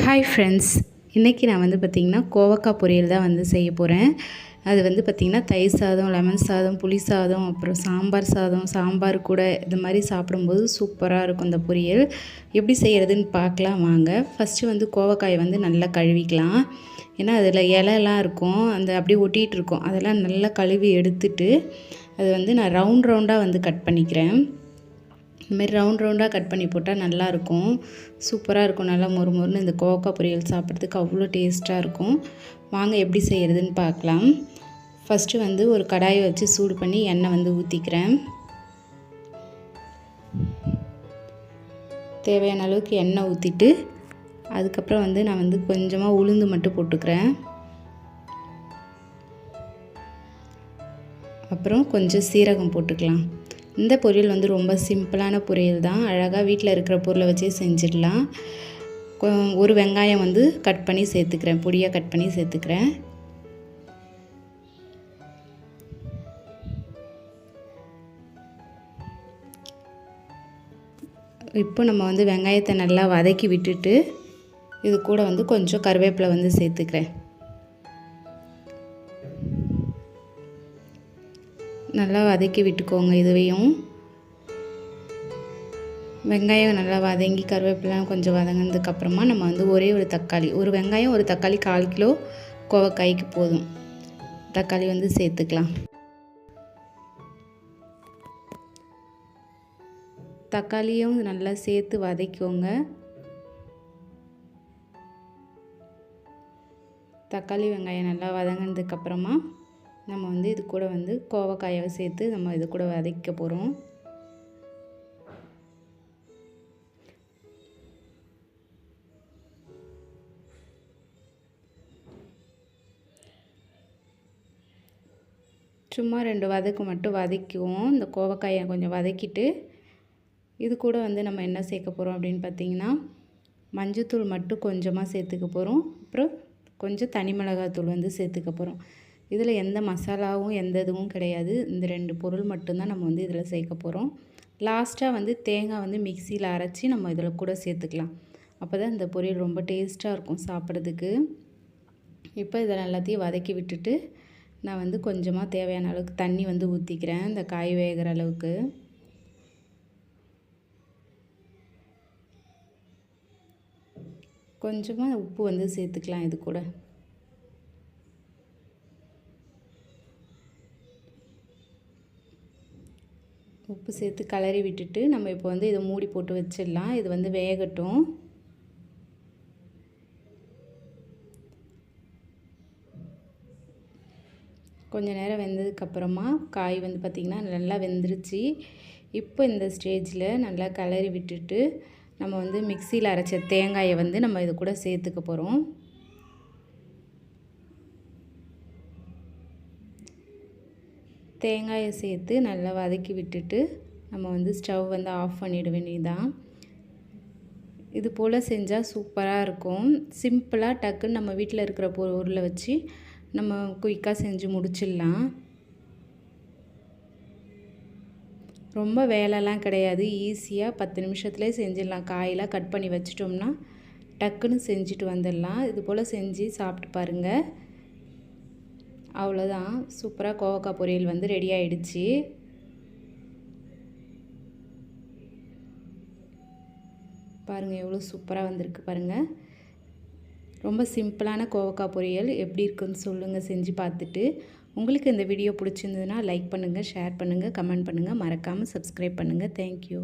Hi friends இன்றைக்கி நான் வந்து பார்த்திங்கன்னா கோவக்காய் பொரியல் தான் வந்து செய்ய போகிறேன் அது வந்து பார்த்திங்கன்னா தயிர் சாதம் லெமன் சாதம் புளி சாதம் அப்புறம் சாம்பார் சாதம் சாம்பார் கூட இது மாதிரி சாப்பிடும்போது சூப்பராக இருக்கும் இந்த பொரியல். எப்படி செய்கிறதுன்னு பார்க்கலாம் வாங்க. ஃபஸ்ட்டு வந்து கோவக்காயை வந்து நல்லா கழுவிக்கலாம். ஏன்னா அதில் இலையெல்லாம் இருக்கும். அந்த அப்படியே ஒட்டிகிட்டு இருக்கும். அதெல்லாம் நல்லா கழுவி எடுத்துட்டு அது வந்து நான் ரவுண்ட் ரவுண்டாக வந்து கட் பண்ணிக்கிறேன். இதுமாரி ரவுண்ட் ரவுண்டாக கட் பண்ணி போட்டால் நல்லாயிருக்கும் சூப்பராக இருக்கும். நல்லா மொறு மொறுன்னு இந்த கோவக்காய் பொரியல் சாப்பிட்றதுக்கு அவ்வளோ டேஸ்ட்டாக இருக்கும். வாங்க எப்படி செய்கிறதுன்னு பார்க்கலாம். ஃபஸ்ட்டு வந்து ஒரு கடாயை வச்சு சூடு பண்ணி எண்ணெய் வந்து ஊற்றிக்கிறேன் தேவையான அளவுக்கு எண்ணெய் ஊற்றிட்டு அதுக்கப்புறம் வந்து நான் வந்து கொஞ்சமாக உளுந்து மட்டும் போட்டுக்கிறேன். அப்புறம் கொஞ்சம் சீரகம் போட்டுக்கலாம். இந்த பொரியல் வந்து ரொம்ப சிம்பிளான பொரியல் தான். அழகாக வீட்டில் இருக்கிற பொருளை வச்சே செஞ்சிடலாம். ஒரு வெங்காயம் வந்து கட் பண்ணி சேர்த்துக்கிறேன். பொடியாக கட் பண்ணி சேர்த்துக்கிறேன். இப்போ நம்ம வந்து வெங்காயத்தை நல்லா வதக்கி விட்டுட்டு இது கூட வந்து கொஞ்சம் கருவேப்பிலை வந்து சேர்த்துக்கிறேன். நல்லா வதக்கி விட்டுக்கோங்க இதுவையும். வெங்காயம் நல்லா வதங்கி கருவேப்பிலாம் கொஞ்சம் வதங்கினதுக்கப்புறமா நம்ம வந்து ஒரே ஒரு தக்காளி. ஒரு வெங்காயம் ஒரு தக்காளி கால் கிலோ கோவக்காய்க்கு போதும். தக்காளி வந்து சேர்த்துக்கலாம். தக்காளியும் நல்லா சேர்த்து வதக்கிக்கோங்க. தக்காளி வெங்காயம் நல்லா வதங்கினதுக்கப்புறமா நம்ம வந்து இது கூட வந்து கோவக்காயை சேர்த்து நம்ம இது கூட வதக்க போகிறோம் சும்மா ரெண்டு வதக்கு மட்டும் வதக்குவோம். இந்த கோவக்காயை கொஞ்சம் வதக்கிட்டு இது கூட வந்து நம்ம என்ன சேர்க்க போகிறோம் அப்படின்னு பார்த்தீங்கன்னா மஞ்சத்தூள் மட்டும் கொஞ்சமாக சேர்த்துக்க போகிறோம் அப்புறம் கொஞ்சம் தனி மிளகாத்தூள் வந்து சேர்த்துக்க போகிறோம் இதில் எந்த மசாலாவும் எந்த இதுவும் கிடையாது. இந்த ரெண்டு பொருள் மட்டும்தான் நம்ம வந்து இதில் சேர்க்க போகிறோம் லாஸ்ட்டாக வந்து தேங்காய் வந்து மிக்சியில் அரைச்சி நம்ம இதில் கூட சேர்த்துக்கலாம். அப்போ தான் இந்த பொரியல் ரொம்ப டேஸ்ட்டாக இருக்கும் சாப்பிட்றதுக்கு. இப்போ இதில் எல்லாத்தையும் வதக்கி விட்டுட்டு நான் வந்து கொஞ்சமாக தேவையான அளவுக்கு தண்ணி வந்து ஊற்றிக்கிறேன் இந்த காய் வேகிற அளவுக்கு. கொஞ்சமாக உப்பு வந்து சேர்த்துக்கலாம் இது கூட. உப்பு சேர்த்து கலரி விட்டுட்டு நம்ம இப்போ வந்து இதை மூடி போட்டு வச்சிடலாம். இது வந்து வேகட்டும். கொஞ்சம் நேரம் வெந்ததுக்கப்புறமா காய் வந்து பார்த்திங்கன்னா நல்லா வெந்துருச்சு. இப்போ இந்த ஸ்டேஜில் நல்லா கலரி விட்டுட்டு நம்ம வந்து மிக்சியில் அரைச்ச தேங்காயை வந்து நம்ம இது கூட சேர்த்துக்க போகிறோம் தேங்காயை சேர்த்து நல்லா வதக்கி விட்டுட்டு நம்ம வந்து ஸ்டவ் வந்து ஆஃப் பண்ணிட தான் இது போல் செஞ்சால் சூப்பராக இருக்கும். சிம்பிளாக டக்குன்னு நம்ம வீட்டில் இருக்கிற பொருளை வச்சு நம்ம குயிக்காக செஞ்சு முடிச்சிடலாம். ரொம்ப வேலைலாம் கிடையாது. ஈஸியாக பத்து நிமிஷத்துலேயே செஞ்சிடலாம். காயெல்லாம் கட் பண்ணி வச்சிட்டோம்னா டக்குன்னு செஞ்சுட்டு வந்துடலாம். இது போல் செஞ்சு சாப்பிட்டு பாருங்கள் அவ்வளோதான். சூப்பராக கோவக்காய் பொரியல் வந்து ரெடி ஆகிடுச்சு பாருங்கள் எவ்வளோ சூப்பராக வந்திருக்கு பாருங்கள் ரொம்ப சிம்பிளான கோவக்காய் பொரியல். எப்படி இருக்குன்னு சொல்லுங்கள் செஞ்சு பார்த்துட்டு. உங்களுக்கு இந்த வீடியோ பிடிச்சிருந்ததுன்னா லைக் பண்ணுங்கள் ஷேர் பண்ணுங்கள் கமெண்ட் பண்ணுங்கள் மறக்காமல் சப்ஸ்கிரைப் பண்ணுங்கள் தேங்க்யூ